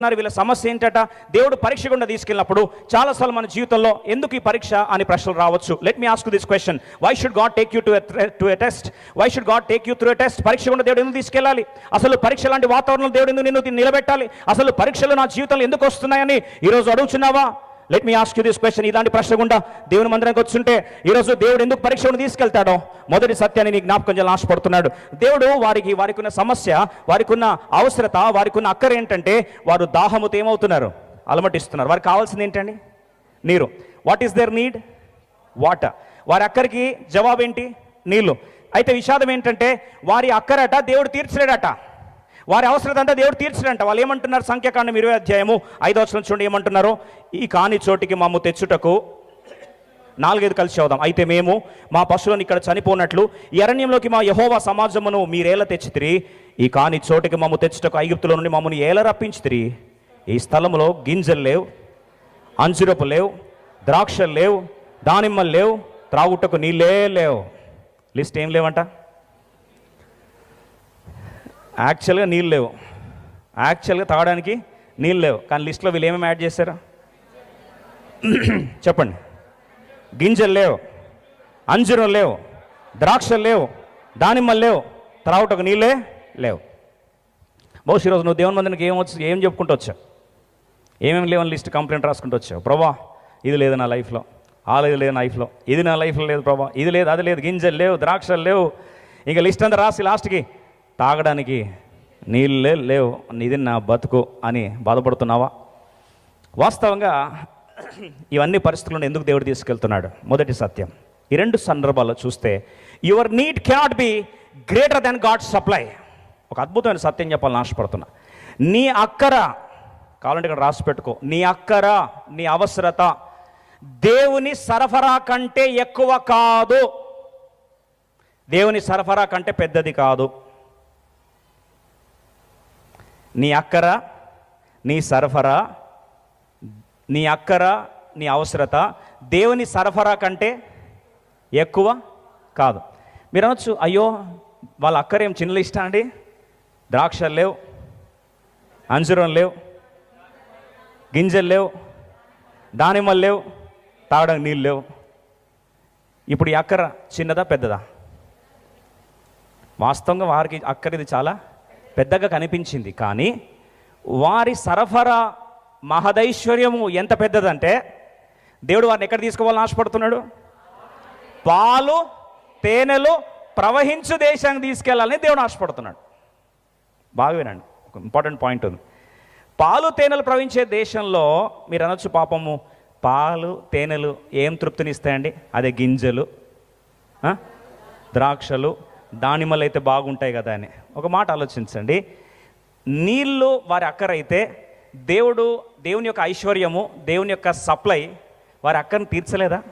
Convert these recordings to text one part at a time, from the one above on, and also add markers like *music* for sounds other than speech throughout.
ఉన్నారు. వీళ్ళ సమస్య ఏంటట? దేవుడు పరీక్ష గుండా తీసుకెళ్ళినప్పుడు చాలాసార్లు మన జీవితంలో ఎందుకు ఈ పరీక్ష అని ప్రశ్నలు రావచ్చు. Let me ask this question why should God take you to to a test why should God take you through a test పరీక్ష గుండా దేవుడు ఎందుకు తీసుకెళ్ళాలి? అసలు పరీక్ష లాంటి వాతావరణంలో దేవుడు ఎందుకు నిన్ను నిలబెట్టాలి? అసలు పరీక్షలు నా జీవితంలో ఎందుకు వస్తున్నాయని ఈరోజు అడుగుతున్నావా let me ask you this question ఇలాంటి ప్రశ్న గుండా దేవుని మందిరానికి వచ్చుంటే ఈరోజు దేవుడు ఎందుకు పరీక్షను తీసుకెళ్తాడో? మొదటి సత్యాన్ని నీ జ్ఞాపకం చేయాలని ఆశపడుతున్నాడు. దేవుడు వారికి వారికి ఉన్న సమస్య వారికి ఉన్న అవసరత వారికి ఉన్న అక్కర ఏంటంటే వారు దాహముతో ఏమవుతున్నారు? అలమటిస్తున్నారు. వారికి కావాల్సింది ఏంటండి? నీరు. What is there need water వారి అక్కరికి జవాబు ఏంటి? నీళ్ళు. అయితే విషాదం ఏంటంటే వారి అక్కరట దేవుడు తీర్చలేడట. వారి అవసరత అంతా దేవుడు తీర్చడంట వాళ్ళు ఏమంటున్నారు? సంఖ్యాకాండం ఇరవై అధ్యాయము ఐదో వచ్చిన చూడండి ఏమంటున్నారు? ఈ కాని చోటికి మమ్ము తెచ్చుటకు నాలుగైదు కలిసి చదుదాం అయితే మేము మా పశువులను ఇక్కడ చనిపోనట్లు ఈ అరణ్యంలోకి మా యహోవా సమాజమును మీరేలా తెచ్చితిరి. ఈ కాని చోటికి మమ్ము తెచ్చుటకు ఐగుప్తులో నుండి మమ్మల్ని ఏల రప్పించితిరి. ఈ స్థలంలో గింజలు లేవు అంజురపు లేవు ద్రాక్షలు లేవు దానిమ్మలు లేవు త్రాగుటకు నీళ్ళే లేవు. లిస్ట్ ఏం లేవంట? యాక్చువల్గా నీళ్ళు లేవు. యాక్చువల్గా తాగడానికి నీళ్ళు లేవు. కానీ లిస్ట్లో వీళ్ళు ఏమేమి యాడ్ చేస్తారా *clears throat* చెప్పండి. గింజలు లేవు. అంజురం లేవు. ద్రాక్షలు లేవు. దానిమ్మలు లేవు. త్రాగుటకు నీళ్ళే లేవు. బహుశా ఈరోజు నువ్వు దేవుని మందికి ఏం వచ్చు ఏం చెప్పుకుంటూ వచ్చావు? ఏమేమి లేవని లిస్ట్ కంప్లైంట్ రాసుకుంటూ వచ్చావు? ప్రభా ఇది లేదు నా లైఫ్లో ఆ లేదు లేదు నా లైఫ్లో ఇది నా లైఫ్లో లేదు ప్రభా. ఇది లేదు అది లేదు. గింజలు లేవు ద్రాక్షలు లేవు. ఇంకా లిస్ట్ అంతా రాసి లాస్ట్కి తాగడానికి నీళ్ళే లేవు ఇది నా బతుకు అని బాధపడుతున్నావా? వాస్తవంగా ఇవన్నీ పరిస్థితులను ఎందుకు దేవుడు తీసుకెళ్తున్నాడు? మొదటి సత్యం. ఈ రెండు సందర్భాల్లో చూస్తే your need cannot be greater than God supply ఒక అద్భుతమైన సత్యం చెప్పాలని ఆశపడుతున్నా. నీ అక్కర కావాలంటే ఇక్కడ రాసి పెట్టుకో. నీ అక్కర నీ అవసరత దేవుని సరఫరా కంటే ఎక్కువ కాదు. దేవుని సరఫరా కంటే పెద్దది కాదు. నీ అక్కర నీ సరఫరా నీ అక్కర నీ అవసరత దేవుని సరఫరా కంటే ఎక్కువ కాదు. మీరు అనొచ్చు అయ్యో వాళ్ళ అక్కరేం చిన్నలు ఇష్టం అండి? ద్రాక్షలు లేవు అంజురం లేవు గింజలు లేవు దానిమ్మలు లేవు తాగడానికి నీళ్ళు లేవు. ఇప్పుడు ఈ అక్కర చిన్నదా పెద్దదా? వాస్తవంగా వారికి అక్కర ఇది చాలా పెద్దగా కనిపించింది. కానీ వారి సరఫరా మహదైశ్వర్యము ఎంత పెద్దదంటే దేవుడు వారిని ఎక్కడ తీసుకోవాలని ఆశపడుతున్నాడు? పాలు తేనెలు ప్రవహించు దేశానికి తీసుకెళ్ళాలని దేవుడు ఆశపడుతున్నాడు. బాగా వినండి. ఒక ఇంపార్టెంట్ పాయింట్ ఉంది. పాలు తేనెలు ప్రవహించే దేశంలో మీరు అనొచ్చు పాపము పాలు తేనెలు ఏం తృప్తిని ఇస్తాయండి అదే గింజలు ద్రాక్షలు దానిమ్మలు అయితే బాగుంటాయి కదా అని. ఒక మాట ఆలోచించండి. నీళ్ళు వారి అక్కరైతే దేవుడు దేవుని యొక్క ఐశ్వర్యము దేవుని యొక్క సప్లై వారి అక్కని తీర్చలేదా?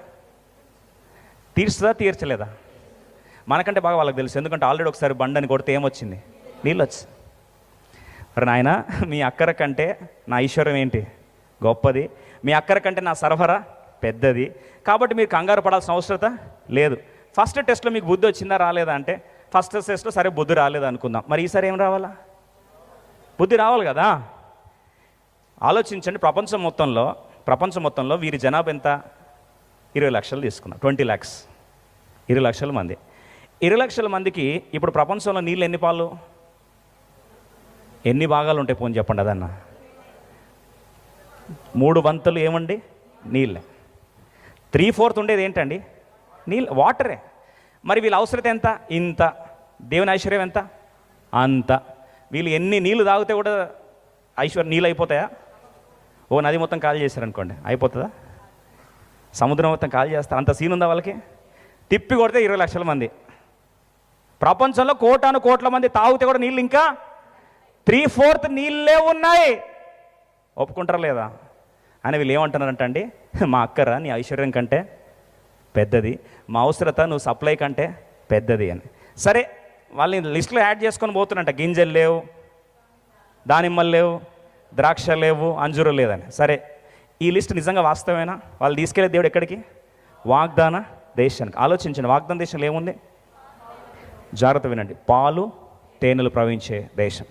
తీర్చుదా తీర్చలేదా? మనకంటే బాగా వాళ్ళకి తెలుసు. ఎందుకంటే ఆల్రెడీ ఒకసారి బండని కొడితే ఏమొచ్చింది? నీళ్ళు వచ్చి మరి నాయన మీ అక్కర కంటే నా ఐశ్వర్యం ఏంటి? గొప్పది. మీ అక్కర కంటే నా సరఫరా పెద్దది. కాబట్టి మీరు కంగారు పడాల్సిన అవసరత లేదు. ఫస్ట్ టెస్ట్లో మీకు బుద్ధి వచ్చిందా రాలేదా అంటే ఫస్ట్ టెస్ట్లో సరే బుద్ధి రాలేదు అనుకుందాం. మరి ఈసారి ఏం రావాలా? బుద్ధి రావాలి కదా? ఆలోచించండి ప్రపంచం మొత్తంలో ప్రపంచం మొత్తంలో వీరి జనాభా ఎంత? ఇరవై లక్షలు తీసుకున్నాం ట్వంటీ ల్యాక్స్. ఇరవై లక్షల మంది. ఇరవై లక్షల మందికి ఇప్పుడు ప్రపంచంలో నీళ్ళు ఎన్ని పాలు? ఎన్ని భాగాలు ఉంటాయి పోని చెప్పండి అదన్న? మూడు వంతులు ఏమండి? నీళ్ళే. త్రీ ఫోర్త్ ఉండేది ఏంటండి? నీళ్ళు వాటరే మరి వీళ్ళ అవసరత ఎంత? ఇంత. దేవుని ఐశ్వర్యం ఎంత? అంత. వీళ్ళు ఎన్ని నీళ్ళు తాగితే కూడా ఐశ్వర్యం నీళ్ళు అయిపోతాయా? ఓ నది మొత్తం కాల్ చేశారనుకోండి. అయిపోతుందా? సముద్రం మొత్తం కాల్ చేస్తారు. అంత సీన్ ఉందా వాళ్ళకి? తిప్పి కొడితే ఇరవై లక్షల మంది. ప్రపంచంలో కోటాను కోట్ల మంది తాగితే కూడా నీళ్ళు ఇంకా త్రీ ఫోర్త్ నీళ్ళే ఉన్నాయి. ఒప్పుకుంటారా లేదా? అని వీళ్ళు ఏమంటున్నారంటండి మా అక్కరా నీ ఐశ్వర్యం కంటే పెద్దది. మా అవసరత నువ్వు సప్లై కంటే పెద్దది అని. సరే వాళ్ళని లిస్ట్లో యాడ్ చేసుకొని పోతున్నట్ట గింజలు లేవు దానిమ్మలు లేవు ద్రాక్ష లేవు అంజూరం లేదని. సరే ఈ లిస్ట్ నిజంగా వాస్తవమేనా వాళ్ళు తీసుకెళ్ళే దేవుడు ఎక్కడికి? వాగ్దాన దేశానికి. ఆలోచించండి వాగ్దాన దేశంలో ఏముంది? జాగ్రత్త వినండి. పాలు తేనెలు ప్రవహించే దేశం.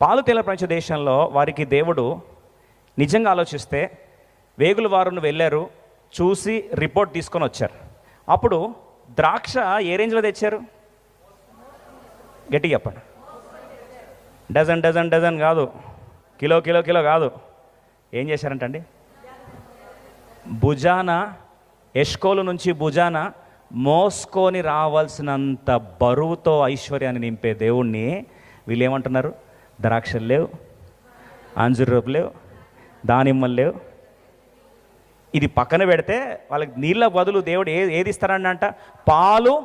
పాలు తేనెలు ప్రవహించే దేశంలో వారికి దేవుడు నిజంగా ఆలోచిస్తే వేగుల వారును వెళ్ళారు చూసి రిపోర్ట్ తీసుకొని వచ్చారు. అప్పుడు ద్రాక్ష ఏ రేంజ్లో తెచ్చారు? గట్టి చెప్పండి. డజన్ డజన్ డజన్ కాదు. కిలో కిలో కిలో కాదు. ఏం చేశారంటండి? భుజాన ఎష్కోలు నుంచి భుజాన మోసుకొని రావాల్సినంత బరువుతో ఐశ్వర్యాన్ని నింపే దేవుణ్ణి వీళ్ళు ఏమంటున్నారు? ద్రాక్షలు లేవు అంజురూపు లేవు దానిమ్మలు లేవు ఇది పక్కన పెడితే వాళ్ళకి నీళ్ళ బదులు దేవుడు ఏ ఏది ఇస్తారని పాలు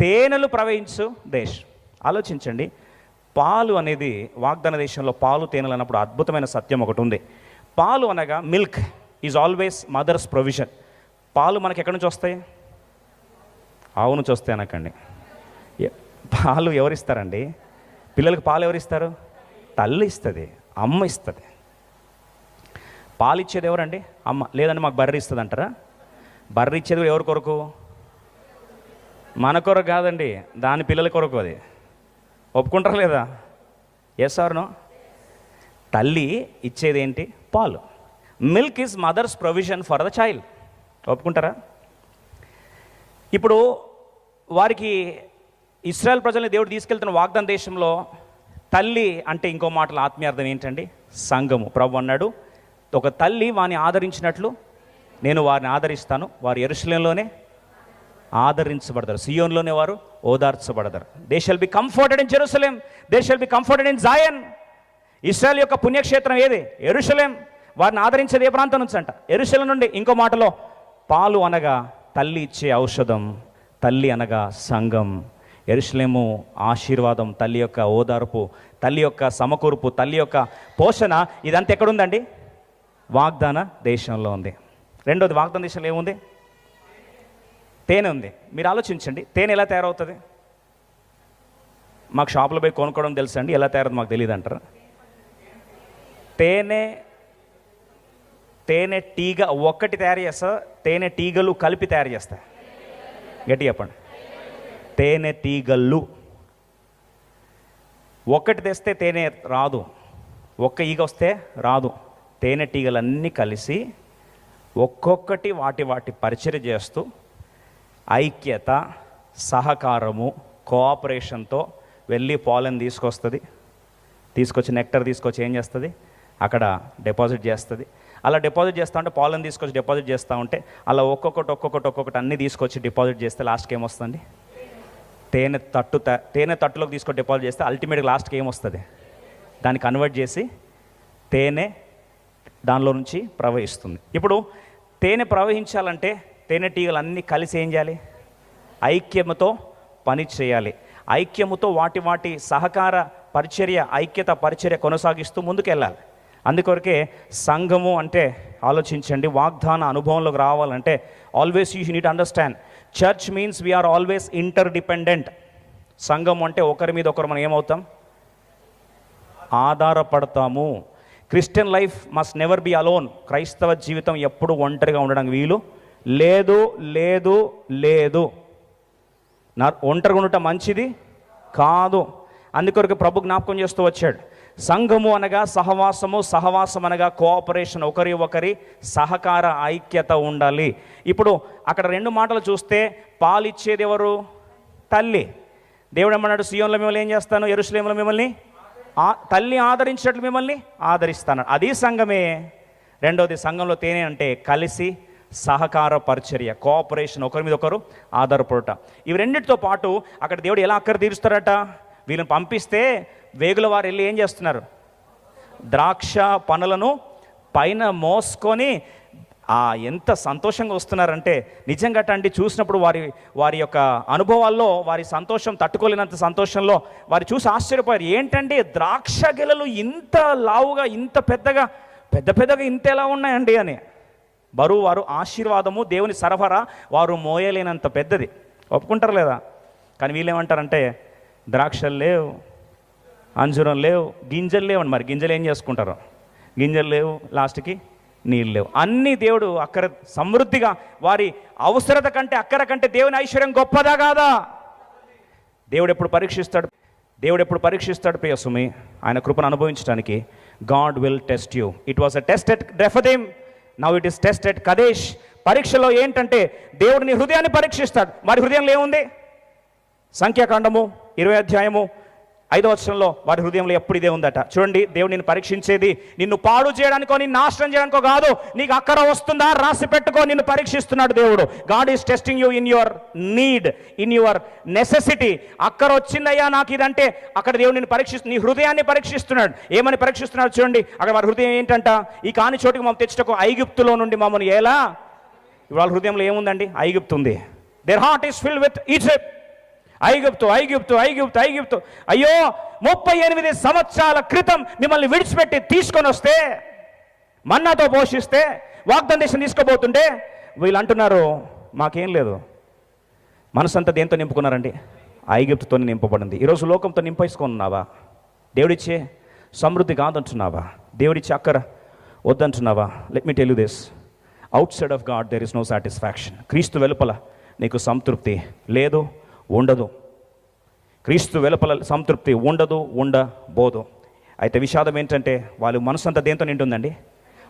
తేనెలు ప్రవహించు దేశ్. ఆలోచించండి. పాలు అనేది వాగ్దాన దేశంలో పాలు తేనెలు అన్నప్పుడు అద్భుతమైన సత్యం ఒకటి ఉంది. పాలు అనగా milk is always mother's provision. పాలు మనకి ఎక్కడి నుంచి వస్తాయి? ఆవు నుంచి వస్తాయి అనకండి. పాలు ఎవరిస్తారండి? పిల్లలకు పాలు ఎవరిస్తారు? తల్లి ఇస్తుంది అమ్మ ఇస్తుంది. పాలు ఇచ్చేది ఎవరండి? అమ్మ లేదండి మాకు బర్రె ఇస్తుంది అంటారా బర్రె ఇచ్చేది కూడా ఎవరి కొరకు? మన కొరకు కాదండి దాని పిల్లల కొరకు అది. ఒప్పుకుంటారా లేదా? ఎస్ సార్ను తల్లి ఇచ్చేది ఏంటి? పాలు. Milk is mother's provision for the child ఒప్పుకుంటారా? ఇప్పుడు వారికి ఇస్రాయల్ ప్రజల్ని దేవుడు తీసుకెళ్తున్న వాగ్దాన దేశంలో తల్లి అంటే ఇంకో మాటల ఆత్మీయార్థం ఏంటండి? సంఘము. ప్రభు అన్నాడు ఒక తల్లి వాని ఆదరించినట్లు నేను వారిని ఆదరిస్తాను. వారు ఎరుసలంలోనే ఆదరించబడతారు. సియోన్లోనే వారు ఓదార్చబడతారు. They shall be comforted in Jerusalem they shall be comforted in Zion Israel యొక్క పుణ్యక్షేత్రం ఏది? ఎరుషలేం. వారిని ఆదరించేది ఏ ప్రాంతం నుంచి అంట? ఎరుసలం నుండి. ఇంకో మాటలో పాలు అనగా తల్లి ఇచ్చే ఔషధం తల్లి అనగా సంఘం. ఎరుషలేము ఆశీర్వాదం తల్లి యొక్క ఓదార్పు తల్లి యొక్క సమకూర్పు తల్లి యొక్క పోషణ ఇదంతా ఎక్కడుందండి? వాగ్దాన దేశంలో ఉంది. రెండోది వాగ్దాన దేశంలో ఏముంది? తేనె ఉంది. మీరు ఆలోచించండి. తేనె ఎలా తయారవుతుంది? మాకు షాపులో పోయి కొనుక్కోవడం తెలుసు అండి? ఎలా తయారవుతుంది మాకు తెలియదు అంటారు. తేనె తేనె టీగ ఒక్కటి తయారు చేస్తా తేనె టీగలు కలిపి తయారు చేస్తా. గట్టి చెప్పండి. తేనె తీగలు ఒక్కటి తెస్తే తేనె రాదు. ఒక్క ఈగ వస్తే రాదు. తేనెటీగలన్నీ కలిసి ఒక్కొక్కటి వాటి వాటి పరిచయం చేస్తూ ఐక్యత సహకారము కోఆపరేషన్తో వెళ్ళి పాలెన్ తీసుకొస్తుంది. తీసుకొచ్చి నెక్టర్ తీసుకొచ్చి ఏం చేస్తుంది? అక్కడ డిపాజిట్ చేస్తుంది. అలా డిపాజిట్ చేస్తూ ఉంటే పాలెన్ తీసుకొచ్చి డిపాజిట్ చేస్తూ ఉంటే అలా ఒక్కొక్కటి ఒక్కొక్కటి ఒక్కొక్కటి అన్నీ తీసుకొచ్చి డిపాజిట్ చేస్తే లాస్ట్కి ఏమొస్తుంది? తేనె తట్టు త- తేనె తట్టులోకి తీసుకొని డిపాజిట్ చేస్తే అల్టిమేట్గా లాస్ట్కి ఏమొస్తుంది? దాన్ని కన్వర్ట్ చేసి తేనె దానిలో నుంచి ప్రవహిస్తుంది. ఇప్పుడు తేనె ప్రవహించాలంటే తేనెటీగలు అన్నీ కలిసి ఏం చేయాలి? ఐక్యముతో పని చేయాలి. ఐక్యముతో వాటి వాటి సహకార పరిచర్య ఐక్యత పరిచర్య కొనసాగిస్తూ ముందుకెళ్ళాలి. అందుకొరకే సంఘము అంటే ఆలోచించండి వాగ్దాన అనుభవంలోకి రావాలంటే always you need understand church means we are always interdependent సంఘం అంటే ఒకరి మీద ఒకరు మనం ఏమవుతాం? ఆధారపడతాము. Christian life must never be alone. క్రైస్తవ జీవితం ఎప్పుడు ఒంటరిగా ఉండడానికి వీలు లేదు లేదు లేదు. నా ఒంటరిగా ఉండటం మంచిది కాదు. అందుకొరకు ప్రభు జ్ఞాపకం చేస్తూ వచ్చాడు. సంఘము అనగా సహవాసము సహవాసం అనగా కోఆపరేషన్. ఒకరి ఒకరి సహకార ఐక్యత ఉండాలి. ఇప్పుడు అక్కడ రెండు మాటలు చూస్తే పాలిచ్చేది ఎవరు? తల్లి. దేవుడు ఏమన్నాడు? సియోన్లో మిమ్మల్ని ఏం చేస్తాను? ఎరుసలేంలో మిమ్మల్ని తల్లి ఆదరించినట్లు మిమ్మల్ని ఆదరిస్తాను. అది సంఘమే రెండవది సంఘంలో తేనె అంటే కలిసి సహకార పరిచర్య కోఆపరేషన్ ఒకరి మీద ఒకరు ఆధారపడట. ఇవి రెండింటితో పాటు అక్కడ దేవుడు ఎలా అక్కర తీరుస్తారట? వీళ్ళని పంపిస్తే వేగుల వారు వెళ్ళి ఏం చేస్తున్నారు? ద్రాక్ష పనులను పైన మోసుకొని ఆ ఎంత సంతోషంగా వస్తున్నారంటే నిజంగా అండి చూసినప్పుడు వారి వారి యొక్క అనుభవాల్లో వారి సంతోషం తట్టుకోలేనంత సంతోషంలో వారు చూసి ఆశ్చర్యపోయారు. ఏంటంటే ద్రాక్ష గెలలు ఇంత లావుగా ఇంత పెద్దగా పెద్ద పెద్దగా ఇంత ఎలా ఉన్నాయండి అని. బరువు వారు ఆశీర్వాదము దేవుని సరఫరా వారు మోయలేనంత పెద్దది. ఒప్పుకుంటారు లేదా? కానీ వీళ్ళేమంటారంటే ద్రాక్షలు లేవు అంజురం లేవు గింజలు లేవండి మరి. గింజలు ఏం చేసుకుంటారు? గింజలు లేవు లాస్ట్కి. నీళ్ళు లేవు. అన్ని దేవుడు అక్కర సమృద్ధిగా వారి అవసరత కంటే అక్కర కంటే దేవుని ఐశ్వర్యం గొప్పదా కాదా? దేవుడు ఎప్పుడు పరీక్షిస్తాడు? దేవుడు ఎప్పుడు పరీక్షిస్తాడు ప్రియసుమి ఆయన కృపను అనుభవించడానికి God will test you it was a test at Rephidim now it is test at Kadesh పరీక్షలో ఏంటంటే దేవుడు నీ హృదయాన్ని పరీక్షిస్తాడు. మరి హృదయంలో ఏముంది? సంఖ్యాకాండము ఇరవై అధ్యాయము ఐదో వచనంలో వారి హృదయంలో ఎప్పుడు ఇదే ఉందట. చూడండి దేవుడు నిన్ను పరీక్షించేది నిన్ను పాడు చేయడానికో నిన్ను నాశనం చేయడానికో కాదు నీకు అక్కర వస్తుందా రాసి పెట్టుకో నిన్ను పరీక్షిస్తున్నాడు దేవుడు. God is testing you in your need in your necessity అక్కర వచ్చిందయ్యా నాకు ఇదంటే అక్కడ దేవుడు నిన్ను పరీక్షిస్తు నీ హృదయాన్ని పరీక్షిస్తున్నాడు. ఏమని పరీక్షిస్తున్నాడు చూడండి అక్కడ వారి హృదయం ఏంటంట ఈ కాని చోటుకి మమ్మల్ని తెచ్చుటకు ఐగుప్తులో నుండి మమ్మల్ని ఎలా? వాళ్ళ హృదయంలో ఏముందండి? ఐగుప్తు ఉంది. Their heart is fill with Egypt ఐగుప్తు ఐగుప్తు ఐగుప్తు ఐగుప్తు. అయ్యో ముప్పై ఎనిమిది సంవత్సరాల క్రితం మిమ్మల్ని విడిచిపెట్టి తీసుకొని వస్తే మన్నాతో పోషిస్తే వాగ్దాన దేశం తీసుకోబోతుంటే వీళ్ళు అంటున్నారు మాకేం లేదు. మనసంతా దేంతో నింపుకున్నారండి? ఐగుప్తుతో నింపబడింది. ఈరోజు లోకంతో నింపేసుకున్నావా? దేవుడిచ్చే సమృద్ధి కాదంటున్నావా? దేవుడిచ్చే అక్కర వద్దంటున్నావా? Let me tell you this outside of God there is no satisfaction క్రీస్తు వెలుపల నీకు సంతృప్తి లేదు. ఉండదు. క్రీస్తు వెలుపల సంతృప్తి ఉండదు ఉండబోదు. అయితే విషాదం ఏంటంటే వాళ్ళు మనసంతా దేంతో నింటుందండి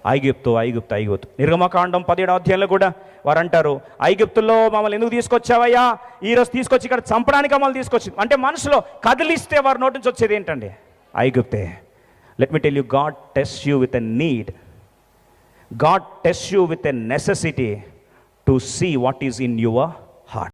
ఐగుప్తు ఐగుప్తు ఐగుప్తు. నిర్గమకాండం పదిహేడు అధ్యాయంలో కూడా వారు అంటారు ఐగుప్తుల్లో మమ్మల్ని ఎందుకు తీసుకొచ్చావయ్యా? ఈరోజు తీసుకొచ్చి ఇక్కడ చంపడానికి మమ్మల్ని తీసుకొచ్చి అంటే మనసులో కదిలిస్తే వారి నోటి నుంచి వచ్చేది ఏంటండి? ఐగుప్తే. Let me tell you God test you with a need God test you with a necessity to see what is in your heart